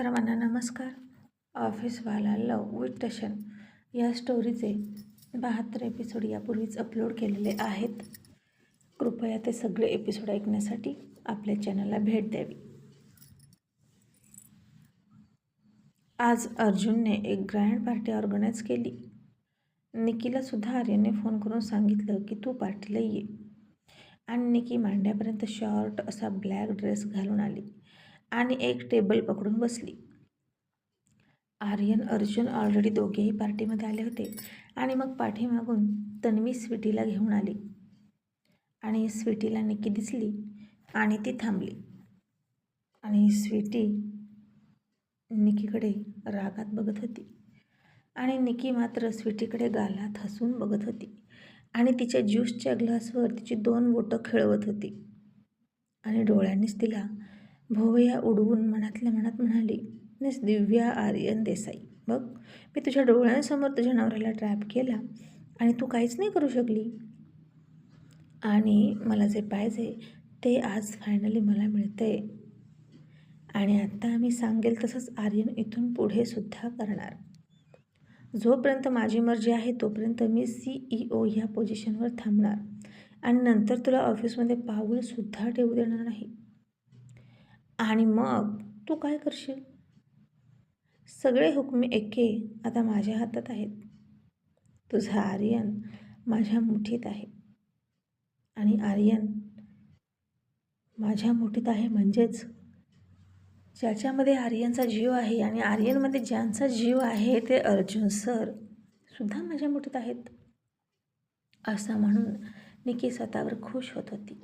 सर्वांना नमस्कार. ऑफिसवाला लव विथ टशन या स्टोरीचे बहात्तर एपिसोड यापूर्वीच अपलोड केलेले आहेत. कृपया ते सगळे एपिसोड ऐकण्यासाठी आपल्या चॅनलला भेट द्यावी. आज अर्जुनने एक ग्रँड पार्टी ऑर्गनाईज केली. निकीला सुद्धा आर्यने फोन करून सांगितलं की तू पार्टीला ये. आणि निकी मांड्यापर्यंत शॉर्ट असा ब्लॅक ड्रेस घालून आली. आणि एक टेबल पकडून बसली. आर्यन अर्जुन ऑलरेडी दोघेही पार्टीमध्ये आले होते. आणि मग पाठीमागून तन्वी स्वीटीला घेऊन आली. आणि स्वीटीला निकी दिसली आणि ती थांबली. आणि स्वीटी निकीकडे रागात बघत होती. आणि निकी मात्र स्वीटीकडे गालात हसून बघत होती. आणि तिच्या ज्यूसच्या ग्लासवर तिची दोन बोटं खेळवत होती. आणि डोळ्यांनीच तिला भोवया उडवून मनातल्या मनात म्हणाली मिस दिव्या आर्यन देसाई बघ मी तुझ्या डोळ्यांसमोर तुझ्या नवऱ्याला ट्रॅप केला आणि तू काहीच नाही करू शकली. आणि मला जे पाहिजे ते आज फायनली मला मिळते आणि आत्ता आम्ही सांगेल तसंच आर्यन इथून पुढे सुद्धा करणार. जोपर्यंत माझी मर्जी आहे तोपर्यंत मी सी ई ओ ह्या पोझिशनवर थांबणार. आणि नंतर तुला ऑफिसमध्ये पाऊलसुद्धा ठेवू देणार नाही. आणि मग तू काय करशील? सगळे हुकमे एके आता माझ्या हातात आहेत. तुझा आर्यन माझ्या मुठीत आहे. आणि आर्यन माझ्या मुठीत आहे म्हणजेच ज्याच्यामध्ये आर्यनचा जीव आहे आणि आर्यनमध्ये ज्यांचा जीव आहे ते अर्जुन सर सुद्धा माझ्या मुठीत आहेत. असं म्हणून निकी स्वतःवर खुश होत होती.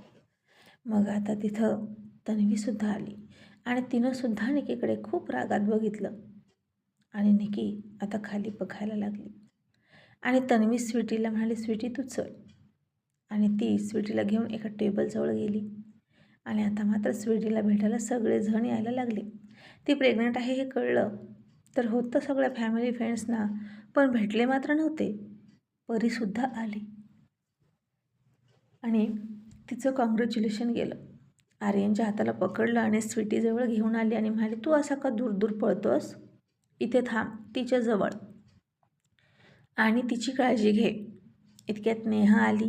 मग आता तिथं तन्वीसुद्धा आली. आणि तिनंसुद्धा निकीकडे खूप रागात बघितलं. आणि निकी आता खाली बघायला लागली. आणि तन्वी स्वीटीला म्हणाली स्वीटी तू चल. आणि ती स्वीटीला घेऊन एका टेबलजवळ गेली. आणि आता मात्र स्वीटीला भेटायला सगळेजण यायला लागले. ती प्रेग्नंट आहे हे कळलं. तर होतं सगळ्या फॅमिली फ्रेंड्सना पण भेटले मात्र नव्हते. परीसुद्धा आली. आणि तिचं कॉंग्रॅच्युलेशन गेलं. आर्यनच्या हाताला पकडलं आणि स्वीटीजवळ घेऊन आली आणि म्हणाली तू असा का दूर दूर पळतोस? इथे थांब तिच्याजवळ आणि तिची काळजी घे. इतक्यात नेहा आली.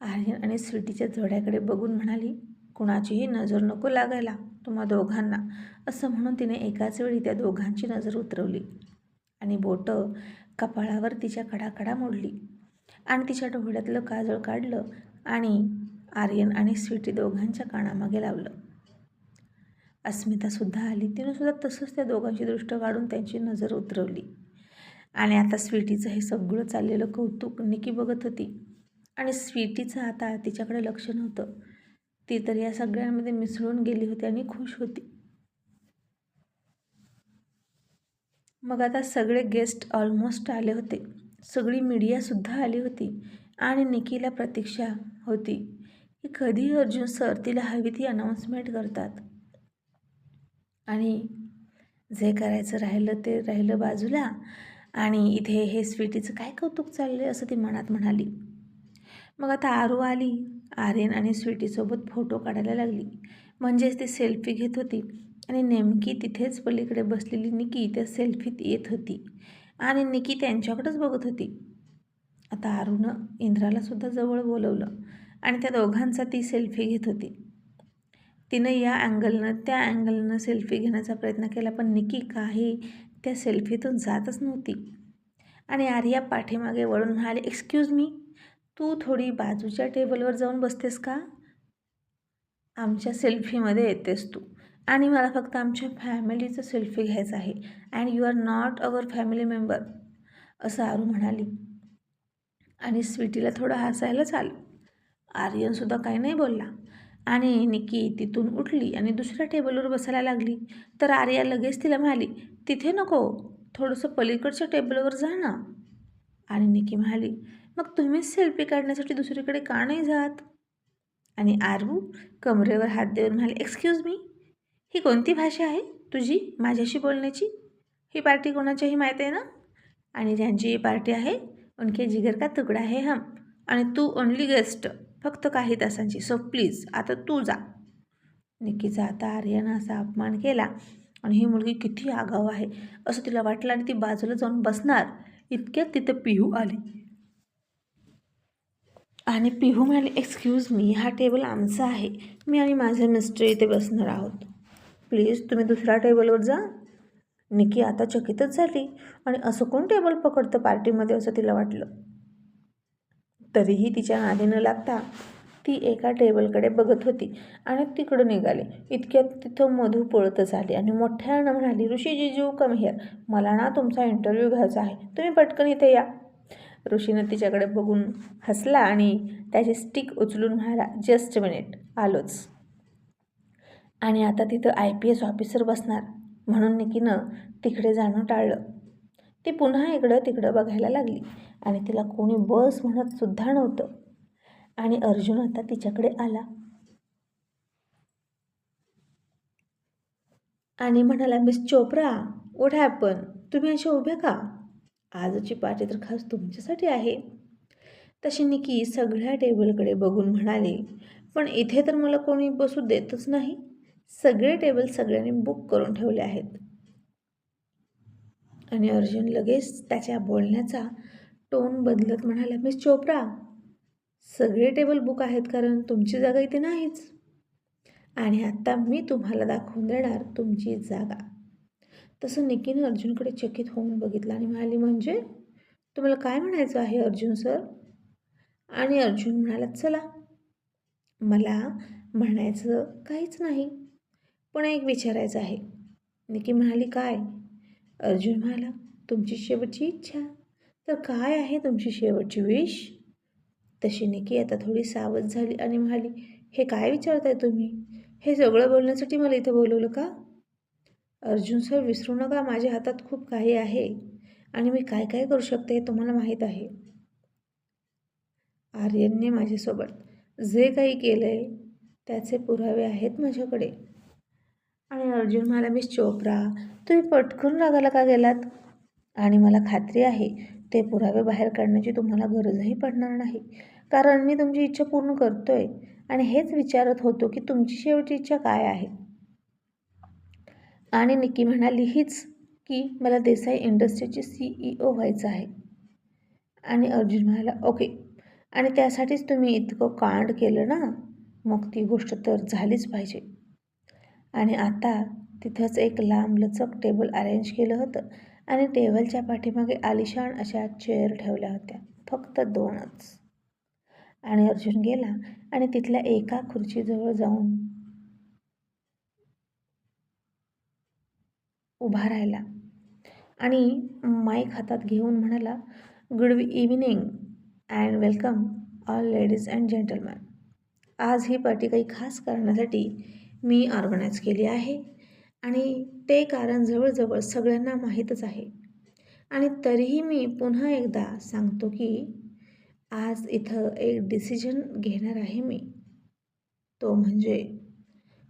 आर्यन आणि स्वीटीच्या जोड्याकडे बघून म्हणाली कुणाचीही नजर नको लागायला तुम्हा दोघांना. असं म्हणून तिने एकाच वेळी त्या दोघांची नजर उतरवली आणि बोटं कपाळावर तिच्या कडाकडा मोडली आणि तिच्या डोळ्यातलं काजळ काढलं आणि आर्यन आणि स्वीटी दोघांच्या कानामागे लावलं. अस्मितासुद्धा आली. तिनंसुद्धा तसंच त्या दोघांची दृष्ट काढून त्यांची नजर उतरवली. आणि आता स्वीटीचं हे सगळं चाललेलं कौतुक निकी बघत होती. आणि स्वीटीचं आता तिच्याकडे लक्ष नव्हतं. ती तर या सगळ्यांमध्ये मिसळून गेली होती आणि खुश होती. मग आता सगळे गेस्ट ऑलमोस्ट आले होते. सगळी मीडियासुद्धा आली होती. आणि निकीला प्रतीक्षा होती. की कधी अर्जुन सर तिला हवी ती अनाऊन्समेंट करतात. आणि जे करायचं राहिलं ते राहिलं बाजूला आणि इथे हे स्वीटीचं काय कौतुक चाललं आहे असं ती मनात म्हणाली. मग आता आरू आली. आर्यन आणि स्वीटीसोबत फोटो काढायला लागली. म्हणजेच ती सेल्फी घेत होती. आणि नेमकी तिथेच पलीकडे बसलेली निकी त्या सेल्फीत येत होती. आणि निकी त्यांच्याकडेच बघत होती. आता आरूनं इंद्रालासुद्धा जवळ बोलवलं. आणि त्या दोघांचा ती सेल्फी घेत होती. तिनं या अँगलनं त्या अँगलनं सेल्फी घेण्याचा प्रयत्न केला पण निकी काही त्या सेल्फीतून जातच नव्हती. आणि आर्या पाठीमागे वळून म्हणाले एक्सक्यूज मी तू थोडी बाजूच्या टेबलवर जाऊन बसतेस का? आमच्या सेल्फीमध्ये येतेस तू. आणि मला फक्त आमच्या फॅमिलीचं सेल्फी घ्यायचं आहे. And you are not our family member असं आरू म्हणाली. आणि स्वीटीला थोडं हसायलाच आलं आर्यनसुद्धा काही नाही बोलला. आणि निकी तिथून उठली आणि दुसऱ्या टेबलवर बसायला लागली. तर आर्या लगेच तिला म्हणाली तिथे नको थोडंसं पलीकडच्या टेबलवर जा ना. आणि निकी म्हणाली मग तुम्हीच सेल्फी काढण्यासाठी दुसरीकडे का नाही जात? आणि आरू कमरेवर हात देऊन म्हणाले एक्सक्यूज मी ही कोणती भाषा आहे तुझी माझ्याशी बोलण्याची? ही पार्टी कोणाच्याही माहीत आहे ना? आणि ज्यांची ही पार्टी आहे उनके जिगर का तुकडा आहे हम आणि तू ओनली गेस्ट फक्त काही तासांची. सो प्लीज आता तू जा. निकीचा आता आर्यानं असा अपमान केला आणि ही मुलगी किती आगाव आहे. असं तिला वाटलं आणि ती बाजूला जाऊन बसणार. इतक्यात तिथं पिहू आली. आणि पिहू म्हणाली एक्सक्यूज मी हा टेबल आमचा आहे. मी आणि माझे मिस्टर इथे बसणार आहोत. प्लीज तुम्ही दुसऱ्या टेबलवर जा. निकी आता चकितच झाली आणि असं कोण टेबल पकडतं पार्टीमध्ये असं तिला वाटलं. तरीही तिच्या आधी न लागता ती एका टेबलकडे बघत होती आणि तिकडं निघाली. इतक्यात तिथं मधू पळतच आली आणि मोठ्यानं म्हणाली ऋषीजी जीव कम हिअर मला ना तुमचा इंटरव्ह्यू घ्यायचा आहे. तुम्ही पटकन इथे या. ऋषीनं तिच्याकडे बघून हसला आणि त्याची स्टिक उचलून म्हणाला जस्ट मिनिट आलोच. आणि आता तिथं आय पी एस ऑफिसर बसणार म्हणून निकीनं तिकडे जाणं टाळलं. ती पुन्हा इकडं तिकडं बघायला लागली. आणि तिला कोणी बस म्हणत सुद्धा नव्हतं. आणि अर्जुन आता तिच्याकडे आला. आणि म्हणाला मिस चोप्रा उठा आपण. तुम्ही अशा उभ्या का? आजची पार्टी तर खास तुमच्यासाठी आहे. तशी निकी सगळ्या टेबलकडे बघून म्हणाले पण इथे तर मला कोणी बसू देतच नाही. सगळे टेबल सगळ्यांनी बुक करून ठेवले आहेत. आणि अर्जुन लगेच त्याच्या बोलण्याचा टोन बदलत म्हणाला मिस चोप्रा सगळे टेबल बुक आहेत कारण तुमची जागा इथे नाहीच. आणि आत्ता मी तुम्हाला दाखवून देणार तुमची जागा. तसं निकीनं अर्जुनकडे चकित होऊन बघितलं आणि म्हणाली म्हणजे? तुम्हाला काय म्हणायचं आहे अर्जुन सर? आणि अर्जुन म्हणाला चला मला म्हणायचं काहीच नाही पण एक विचारायचं आहे. निकी म्हणाली काय? अर्जुन म्हणाला तुमची शेवटची इच्छा. तर काय आहे तुमची शेवटची विश तशी निकी आता थोडी सावध झाली आणि म्हणाली हे काय विचारताय तुम्ही? हे सगळं बोलण्यासाठी मला इथं बोलवलं का? अर्जुन सर विसरू नका. माझ्या हातात खूप काही आहे आणि मी काय काय करू शकते हे तुम्हाला माहीत आहे. आर्यनने माझ्यासोबत जे काही केलं आहे त्याचे पुरावे आहेत माझ्याकडे. आणि अर्जुन म्हणाला मिस चोप्रा तुम्ही पटकन रागाला का गेलात? आणि मला खात्री आहे ते पुरावे बाहेर काढण्याची तुम्हाला गरजही पडणार नाही. कारण मी तुमची इच्छा पूर्ण करतोय आणि हेच विचारत होतो की तुमची शेवटची इच्छा काय आहे? आणि निकी म्हणाली हीच की मला देसाई इंडस्ट्रीची सी ई ओ व्हायचं आहे. आणि अर्जुन म्हणाला ओके आणि त्यासाठीच तुम्ही इतकं कांड केलं ना? मग ती गोष्ट तर झालीच पाहिजे. आणि आता तिथंच एक लांब लचक टेबल अरेंज केलं होतं आणि टेबलच्या पाठीमागे आलिशान अशा चेअर ठेवल्या होत्या फक्त दोनच. आणि अर्जुन गेला आणि तिथल्या एका खुर्चीजवळ जाऊन उभा राहिला आणि माईक हातात घेऊन म्हणाला good evening and welcome all ladies and gentleman आज ही पार्टी काही खास करण्यासाठी मी ऑर्गनाईज केली आहे आणि ते कारण जवळजवळ सगळ्यांना माहीतच आहे. आणि तरीही मी पुन्हा एकदा सांगतो की आज इथं एक डिसिजन घेणार आहे मी. तो म्हणजे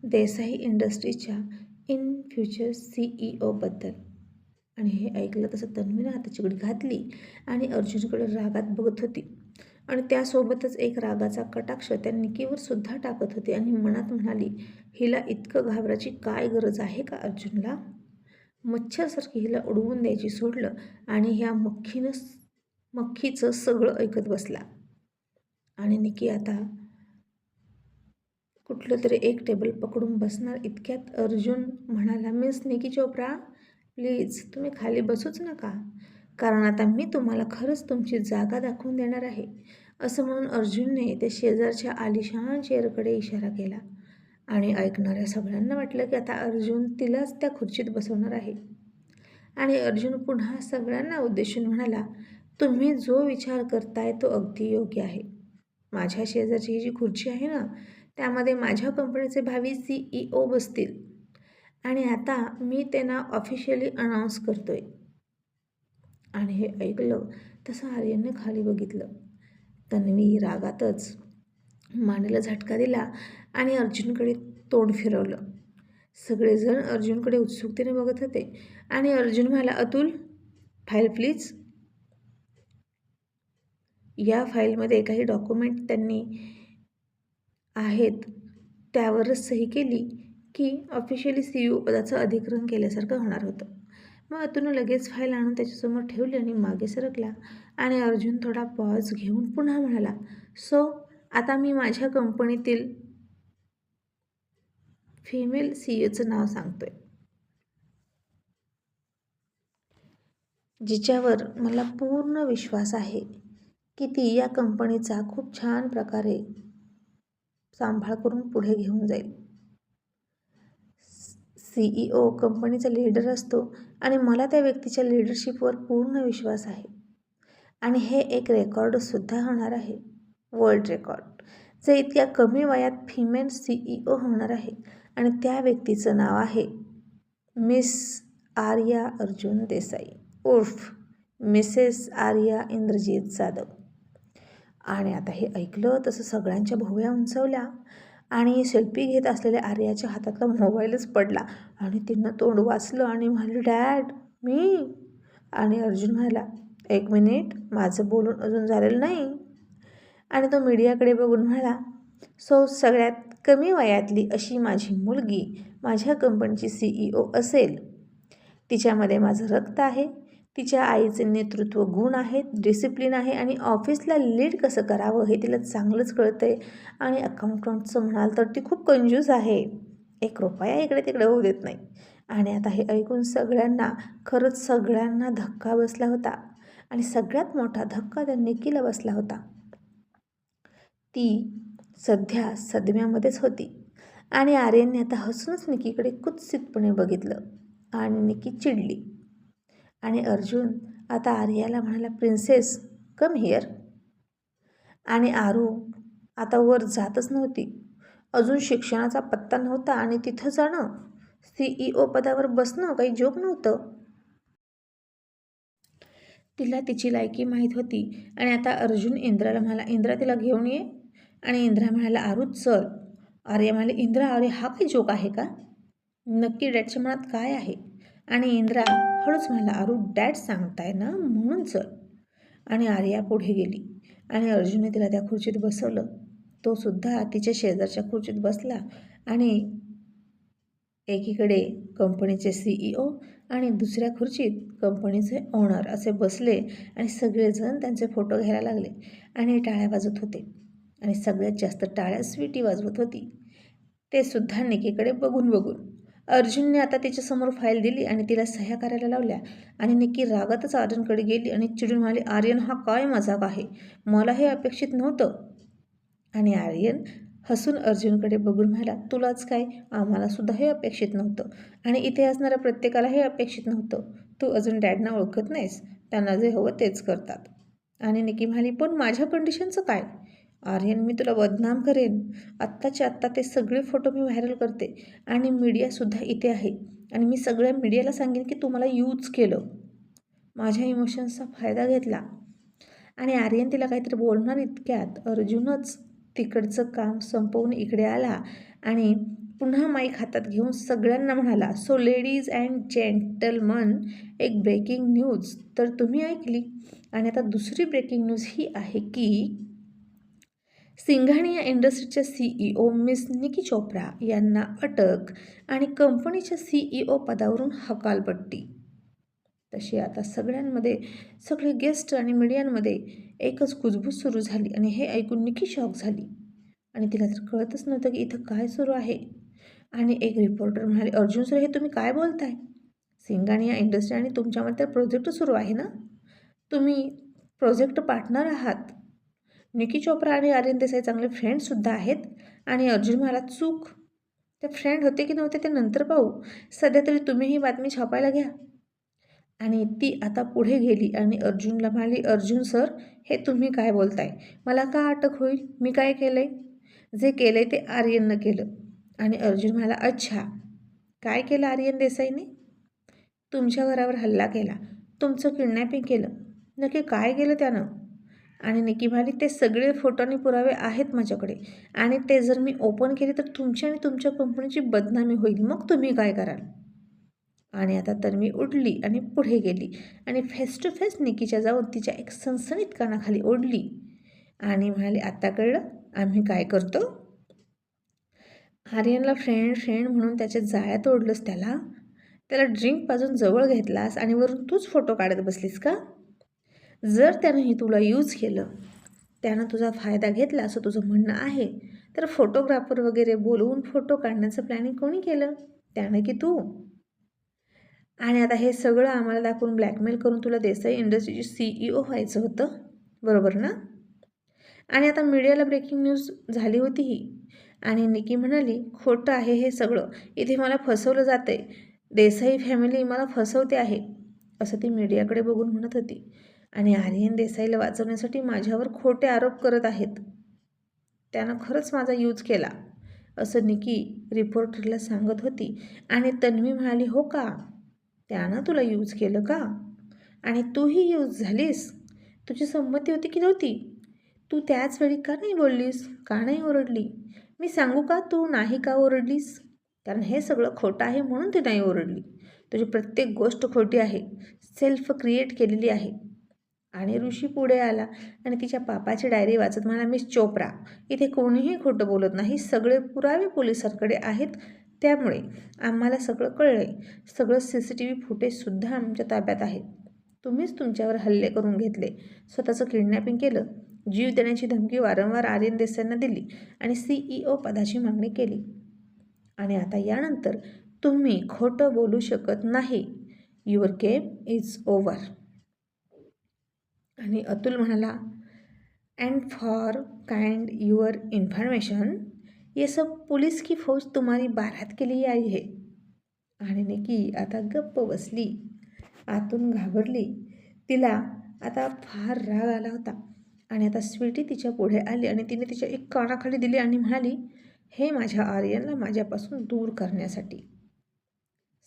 देसाई इंडस्ट्रीच्या इन फ्युचर सी ई ओबद्दल आणि हे ऐकलं तसं तन्वीनं आता चिकडी घातली आणि अर्जुनकडे रागात बघत होती. आणि त्यासोबतच एक रागाचा कटाक्ष त्या निकीवर सुद्धा टाकत होती आणि मनात म्हणाली हिला इतकं घाबराची काय गरज आहे का अर्जुनला? मच्छरसारखी हिला उडवून द्यायची सोडलं आणि ह्या मक्खीनं मक्खीचं सगळं ऐकत बसला. आणि निकी आता कुठलं तरी एक टेबल पकडून बसणार इतक्यात अर्जुन म्हणाला मिस निकी चोप्रा प्लीज तुम्ही खाली बसूच नका. कारण आता मी तुम्हाला खरंच तुमची जागा दाखवून देणार आहे. असं म्हणून अर्जुनने त्या शेजारच्या आलिशान चेअरकडे इशारा केला आणि ऐकणाऱ्या सगळ्यांना वाटलं की आता अर्जुन तिलाच त्या खुर्चीत बसवणार आहे. आणि अर्जुन पुन्हा सगळ्यांना उद्देशून म्हणाला तुम्ही जो विचार करताय तो अगदी योग्य आहे. माझ्या शेजारची ही जी खुर्ची आहे ना त्यामध्ये माझ्या कंपनीचे भावी सी ई ओ बसतील. आणि आता मी त्यांना ऑफिशियली अनाऊन्स करतोय. आणि हे ऐकलं तसं आर्यनने खाली बघितलं. तन्वी रागातच मानेला झटका दिला आणि अर्जुनकडे तोंड फिरवलं. सगळेजण अर्जुनकडे उत्सुकतेने बघत होते आणि अर्जुन म्हणाला अतुल फाईल प्लीज या फाईलमध्ये काही डॉक्युमेंट त्यांनी आहेत त्यावरच सही केली की ऑफिशियली सी ओ पदाचं अधिग्रहण केल्यासारखं होणार होतं. मग अतुनं लगेच फाईल आणून त्याच्यासमोर ठेवली आणि मागे सरकला. आणि अर्जुन थोडा पॉज घेऊन पुन्हा म्हणाला सो आता मी माझ्या कंपनीतील फिमेल सी ओचं नाव सांगतोय. जिच्यावर मला पूर्ण विश्वास आहे की ती या कंपनीचा खूप छान प्रकारे सांभाळ करून पुढे घेऊन जाईल. सीईओ कंपनीचा लीडर असतो आणि मला त्या व्यक्तीच्या लिडरशिपवर पूर्ण विश्वास आहे. आणि हे एक रेकॉर्डसुद्धा होणार आहे. वर्ल्ड रेकॉर्ड जे इतक्या कमी वयात फिमेल सी ई ओ होणार आहे. आणि त्या व्यक्तीचं नाव आहे मिस आर्या अर्जुन देसाई. उर्फ मिसेस आर्या इंद्रजीत जाधव. आणि आता हे ऐकलं तसं सगळ्यांच्या भोवया उंचवल्या. आणि सेल्फी घेत असलेल्या आर्याच्या हातातला मोबाईलच पडला आणि तिनं तोंड वाचलं आणि म्हणाले डॅड मी. आणि अर्जुन म्हणाला एक मिनिट माझं बोलून अजून झालेलं नाही. आणि तो मीडियाकडे बघून म्हणाला सो सगळ्यात कमी वयातली अशी माझी मुलगी माझ्या कंपनीची सी ई ओ असेल. तिच्यामध्ये माझं रक्त आहे. तिच्या आईचे नेतृत्व गुण आहेत डिसिप्लिन आहे आणि ऑफिसला लीड कसं करावं हे तिला चांगलंच कळतं आहे आणि अकाउंटंटचं म्हणाल तर ती खूप कंजूस आहे. एक रुपया इकडे तिकडे होऊ देत नाही. आणि आता हे ऐकून सगळ्यांना खरंच सगळ्यांना धक्का बसला होता. आणि सगळ्यात मोठा धक्का त्या निकीला बसला होता. ती सध्या सदम्यामध्येच होती. आणि आर्यनने आता हसूनच निकीकडे कुत्सितपणे बघितलं. आणि निकी चिडली. आणि अर्जुन आता आर्याला म्हणाला प्रिन्सेस कम हिअर आणि आरू आता वर जातच नव्हती. अजून शिक्षणाचा पत्ता नव्हता आणि तिथं जाणं सीईओ ई ओ पदावर बसणं काही जोक नव्हतं. तिला तिची लायकी माहीत होती आणि आता अर्जुन इंद्राला म्हणाला इंद्रा तिला घेऊन ये. आणि इंद्रा म्हणाला आरू चल. आर्य म्हणाले इंद्रा अरे हा काही जोक आहे का? नक्की डॅडच्या मनात काय आहे? आणि इंद्रा हळूच मला अरु डॅड सांगताय ना म्हणून चल. आणि आर्या पुढे गेली. आणि अर्जुनने तिला त्या खुर्चीत बसवलं. तो सुद्धा तिच्या शेजारच्या खुर्चीत बसला आणि एकीकडे कंपनीचे सीईओ आणि दुसऱ्या खुर्चीत कंपनीचे ओनर असे बसले आणि सगळेजण त्यांचे फोटो घ्यायला लागले आणि टाळ्या वाजवत होते. आणि सगळ्यात जास्त टाळ्या स्वीटी वाजवत होती. ते सुद्धा निकीकडे बघून बघून. अर्जुनने आता तिच्यासमोर फाईल दिली आणि तिला सह्या करायला लावल्या. आणि निकी रागातच आर्यनकडे गेली आणि चिडून म्हणाली आर्यन हा काय मजाक आहे? मला हे अपेक्षित नव्हतं. आणि आर्यन हसून अर्जुनकडे बघून म्हणाला तुलाच काय? आम्हाला सुद्धा हे अपेक्षित नव्हतं. आणि इथे असणाऱ्या प्रत्येकाला हे अपेक्षित नव्हतं. तू अजून डॅडना ओळखत नाहीस. त्यांना जे हवं तेच करतात. आणि निकी म्हणाली पण माझ्या कंडिशनचं काय? आर्यन मी तुला बदनाम करेन. आत्ताचे आत्ता ते सगळे फोटो मी व्हायरल करते आणि मीडियासुद्धा इथे आहे. आणि मी सगळ्या मीडियाला सांगेन की तू मला यूज केलं. माझ्या इमोशन्सचा फायदा घेतला. आणि आर्यन तिला काहीतरी बोलणार इतक्यात. अर्जुनच तिकडचं काम संपवून इकडे आला आणि पुन्हा माईक हातात घेऊन सगळ्यांना म्हणाला सो लेडीज अँड जेंटलमन एक ब्रेकिंग न्यूज तर तुम्ही ऐकली? आणि आता दुसरी ब्रेकिंग न्यूज ही आहे की सिंघाणी इंडस्ट्रीच्या सीईओ मिस निकी चोप्रा यांना अटक आणि कंपनीच्या सीईओ पदावरून हकालपट्टी. तशी आता सगळ्यांमध्ये सगळे गेस्ट आणि मीडियांमध्ये एकच कुजबूज सुरू झाली आणि हे ऐकून निकी शॉक झाली. आणि तिला तर कळतच नव्हतं की इथं काय सुरू आहे. आणि एक रिपोर्टर म्हणाले अर्जुन सर हे तुम्ही काय बोलताय? सिंगाणिया इंडस्ट्री आणि तुमच्यामध्ये तर प्रोजेक्ट सुरू आहे ना? तुम्ही प्रोजेक्ट पार्टनर आहात. निकी चोप्रा आणि आर्यन देसाई चांगले फ्रेंडसुद्धा आहेत. आणि अर्जुन मला चूक ते फ्रेंड होते की नव्हते ते नंतर पाहू. सध्या तरी तुम्ही ही बातमी छापायला घ्या. आणि ती आता पुढे गेली आणि अर्जुनला म्हणाली अर्जुन सर हे तुम्ही काय बोलताय? मला का अटक होईल? मी काय केलं आहे जे केलं आहे ते आर्यननं केलं. आणि अर्जुन म्हणाला अच्छा काय केलं आर्यन देसाईने तुमच्या घरावर हल्ला केला. तुमचं किडनॅपिंग केलं. नक्की काय केलं त्यानं? आणि निकी म्हणाली ते सगळे फोटो आणि पुरावे आहेत माझ्याकडे. आणि ते जर मी ओपन केले तर तुमची आणि तुमच्या कंपनीची बदनामी होईल. मग तुम्ही काय कराल? आणि आता तर मी उडली आणि पुढे गेली. आणि फेस टू फेस निकीच्या जाऊन तिच्या एक सणसणीत कानाखाली ओढली. आणि म्हणाले आता कळलं? आम्ही काय करतो? आर्यनला फ्रेंड फ्रेंड म्हणून त्याच्या जाळ्यात ओढलंस त्याला? त्याला ड्रिंक पाजून जवळ घेतलास आणि वरून तूच फोटो काढत बसलीस का? जर त्यानं हे तुला यूज केलं त्यानं तुझा फायदा घेतला असं तुझं म्हणणं आहे तर फोटोग्राफर वगैरे बोलवून फोटो काढण्याचं प्लॅनिंग कोणी केलं? त्यानं की तू? आणि आता हे सगळं आम्हाला दाखवून ब्लॅकमेल करून तुला देसाई इंडस्ट्रीची सी ई ओ व्हायचं होतं बरोबर ना? आणि आता मीडियाला ब्रेकिंग न्यूज झाली होती ही. आणि निकी म्हणाली खोटं आहे हे सगळं. इथे मला फसवलं जातं देसाई फॅमिली मला फसवते आहे. असं ती मीडियाकडे बघून म्हणत होती. आणि आर्यन देसाईला वाचवण्यासाठी माझ्यावर खोटे आरोप करत आहेत. त्यानं खरंच माझा यूज केला असं निकी रिपोर्टरला सांगत होती. आणि तन्वी म्हणाली हो का? त्यानं तुला यूज केलं का? आणि तूही यूज झालीस? तुझी संमती होती की नव्हती? तू त्याच वेळी का नाही बोललीस? का नाही ओरडली? मी सांगू का तू नाही का ओरडलीस? कारण हे सगळं खोटं आहे म्हणून ती नाही ओरडली. तुझी प्रत्येक गोष्ट खोटी आहे. सेल्फ क्रिएट केलेली आहे. आणि ऋषी पुढे आला आणि तिच्या पापाची डायरी वाचत म्हणा मिस चोप्रा इथे कोणीही खोटं बोलत नाही. सगळे पुरावे पोलिसांकडे आहेत. त्यामुळे आम्हाला सगळं कळलं आहे सगळं सी सी टी व्ही फुटेजसुद्धा आमच्या ताब्यात आहे. तुम्हीच तुमच्यावर हल्ले करून घेतले. स्वतःचं किडनॅपिंग केलं. जीव देण्याची धमकी वारंवार आर्यन देसाईंना दिली आणि सी ई ओ पदाची मागणी केली. आणि आता यानंतर तुम्ही खोटं बोलू शकत नाही. Your game is over. आणि अतुल म्हणाला and for kind your information ये सब पुलिस की फौज तुम्हारी बारात के लिए आई है. आणि निकी आता गप्प बसली आतून घाबरली. तिला आता फार राग आला होता आणि आता स्वीटी तिच्या पुढे आली आणि तिने तिच्या एक कानाखाली दिली आणि म्हणाली हे माझ्या आर्यनला माझ्यापासून दूर करण्यासाठी.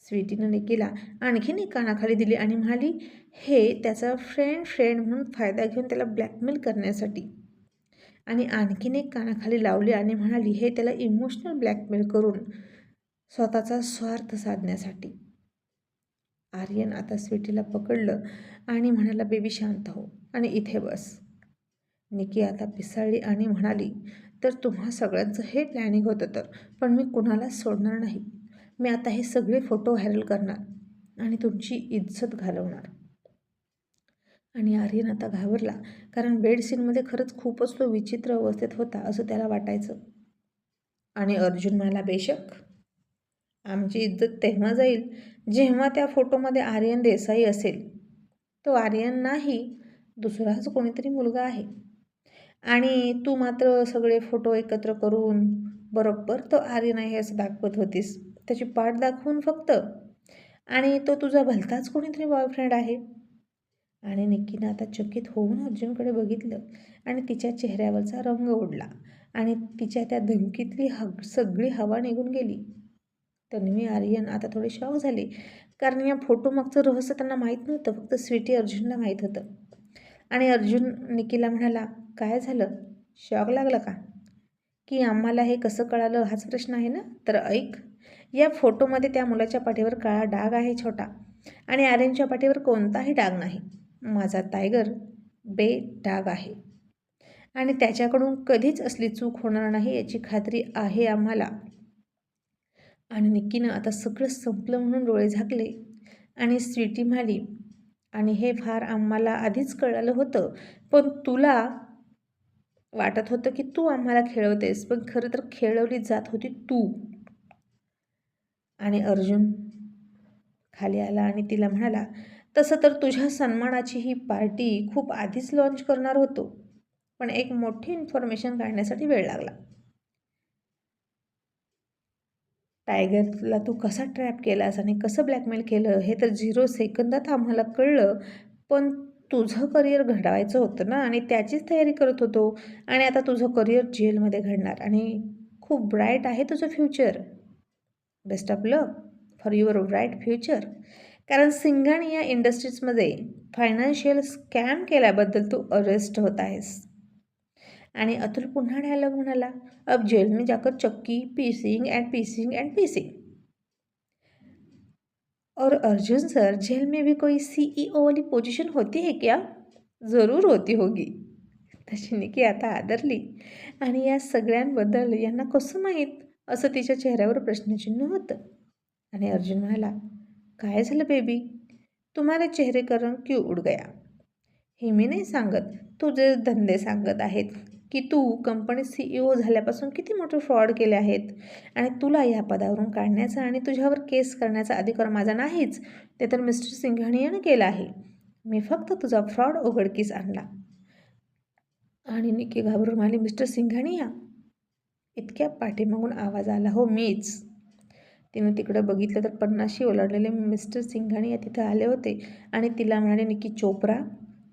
स्वीटीनं केला आणखीन एक कानाखाली दिली आणि म्हणाली हे त्याचा फ्रेंड फ्रेंड म्हणून फायदा घेऊन त्याला ब्लॅकमेल करण्यासाठी. आणि आणखीन एक कानाखाली लावली आणि म्हणाली हे त्याला इमोशनल ब्लॅकमेल करून स्वतःचा स्वार्थ साधण्यासाठी. आर्यन आता स्वीटीला पकडलं आणि म्हणाला बेबी शांत हो आणि इथे बस. निकी आता पिसाळली आणि म्हणाली तर तुम्हा सगळ्यांचं हे प्लॅनिंग होतं तर पण मी कुणाला सोडणार नाही. मी आता हे सगळे फोटो व्हायरल करणार आणि तुमची इज्जत घालवणार. आणि आर्यन आता घाबरला कारण बेड सीनमध्ये खरंच खूपच तो विचित्र अवस्थेत होता असं त्याला वाटायचं. आणि अर्जुन म्हणाला बेशक आमची इज्जत तेव्हा जाईल जेव्हा त्या फोटोमध्ये आर्यन देसाई असेल. तो आर्यन नाही दुसराच कोणीतरी मुलगा आहे. आणि तू मात्र सगळे फोटो एकत्र करून बरोबर तो आर्यन आहे असं दाखवत होतीस. त्याची पाठ दाखवून फक्त. आणि तो तुझा भलताच कोणीतरी बॉयफ्रेंड आहे. आणि निक्कीनं आता चकित होऊन अर्जुनकडे बघितलं आणि तिच्या चेहऱ्यावरचा रंग ओढला. आणि तिच्या त्या धमकीतली ह सगळी हवा निघून गेली. तन्वी आर्यन आता थोडे शॉक झाले. कारण या फोटोमागचं रहस्य त्यांना माहीत नव्हतं. फक्त स्वीटी अर्जुनला माहीत होतं. आणि अर्जुन निकीला म्हणाला काय झालं? शॉक लागलं का? की आम्हाला हे कसं कळालं? हाच प्रश्न आहे ना? तर ऐक. या फोटोमध्ये त्या मुलाच्या पाठीवर काळा डाग आहे छोटा. आणि आर्यनच्या पाठीवर कोणताही डाग नाही. माझा टायगर बे डाग आहे. आणि त्याच्याकडून कधीच असली चूक होणार नाही याची खात्री आहे आम्हाला. आणि निक्कीनं आता सगळं संपलं म्हणून डोळे झाकले आणि स्वीटी म्हणाली आणि हे फार आम्हाला आधीच कळालं होतं. पण तुला वाटत होतं की तू आम्हाला खेळवतेस पण खरं तर खेळवली जात होती तू. आणि अर्जुन खाली आला आणि तिला म्हणाला तसं तर तुझ्या सन्मानाची ही पार्टी खूप आधीच लॉन्च करणार होतो पण एक मोठी इन्फॉर्मेशन काढण्यासाठी वेळ लागला. टायगरला तू कसा ट्रॅप केलास आणि कसं ब्लॅकमेल केलं हे तर झिरो सेकंदात आम्हाला कळलं पण तुझं करिअर घडवायचं होतं ना आणि त्याचीच तयारी करत होतो आणि आता तुझं करिअर जेलमध्ये घडणार आणि खूप ब्राईट आहे तुझं future best of luck for your bright future. कारण सिंघाणी या इंडस्ट्रीजमध्ये फायनान्शियल स्कॅम केल्याबद्दल तू अरेस्ट होत आहेस. आणि अतुल पुन्हा डायलॉग म्हणाला अब जेल में जाकर चक्की पीसिंग अँड पीसिंग अँड पीसिंग. और अर्जुन सर जेल में भी कोई सीईओ वाली पोजीशन होती है क्या? जरूर होती होगी. तशी निकी आता आदरली. आणि या सगळ्यांबद्दल यांना कसं माहीत? असं तिच्या चेहऱ्यावर प्रश्नचिन्ह होतं. आणि अर्जुन म्हणाला काय झालं बेबी? तुम्हाला चेहरे रंग क्यू उड गया? हे मी नाही सांगत तुझे धंदे सांगत आहेत की तू कंपनी सी ई ओ झाल्यापासून किती मोठे फ्रॉड केले आहेत? आणि तुला या पदावरून काढण्याचा आणि तुझ्यावर केस करण्याचा अधिकार माझा नाहीच ते तर मिस्टर सिंघानियानं केलं आहे. मी फक्त तुझा फ्रॉड उघडकीस आणला. आणि निकी घाबरून म्हणाली मिस्टर सिंघानिया इतक्या पाठीमागून आवाज आला हो मीच. तिनं तिकडं बघितलं तर पन्नाशी ओलाडलेले मिस्टर सिंघानिया तिथं आले होते आणि तिला म्हणाले निकी चोप्रा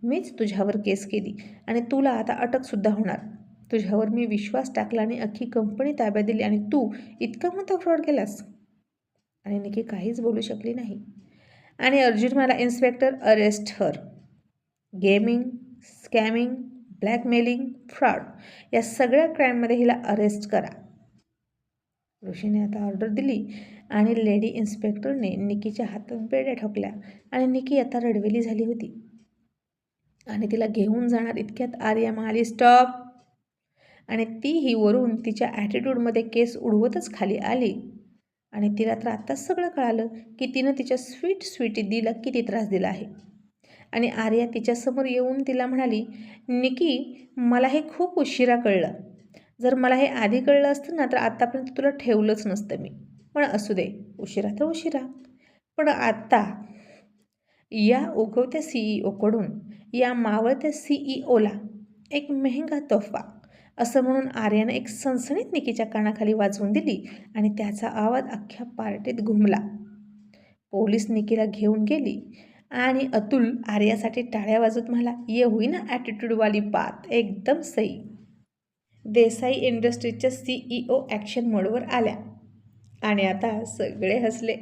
मीच तुझ्यावर केस केली आणि तुला आता अटकसुद्धा होणार. तुझ्यावर मी विश्वास टाकला आणि अख्खी कंपनी ताब्यात दिली आणि तू इतका मोठा फ्रॉड केलास. आणि निकी काहीच बोलू शकली नाही. आणि अर्जुन मला inspector arrest her. Gaming scamming blackmailing fraud या सगळ्या क्राईममध्ये हिला अरेस्ट करा. ऋषीने आता ऑर्डर दिली आणि लेडी इन्स्पेक्टरने निकीच्या हातात बेड्या ठोकल्या आणि निकी आता रडवेली झाली होती. आणि तिला घेऊन जाणार इतक्यात आर्या म्हणाली स्टॉप. आणि तीही वरून तिच्या ॲटिट्यूडमध्ये केस उडवतच खाली आली. आणि तिला तर आत्ताच सगळं कळालं की तिनं तिच्या स्वीट स्वीटी दिला किती त्रास दिला आहे. आणि आर्या तिच्यासमोर येऊन तिला म्हणाली निकी मला हे खूप उशिरा कळलं. जर मला हे आधी कळलं असतं ना तर आत्तापर्यंत तुला ठेवलंच नसतं मी. पण असू दे उशिरा तर उशिरा. पण आत्ता या उगवत्या सी ई ओकडून या मावळत्या सी ई ओला एक मेहंगा तोफा असं म्हणून आर्यानं एक सणसणीत निकीच्या कानाखाली वाजवून दिली आणि त्याचा आवाज अख्ख्या पार्टीत घुमला. पोलीस निकीला घेऊन गेली. आणि अतुल आर्यासाठी टाळ्या वाजत म्हणाला ये होईना ॲटिट्यूडवाली बात एकदम सही. देसाई इंडस्ट्रीजच्या सी ई ओ ॲक्शन मोडवर आल्या. आणि आता सगळे हसले.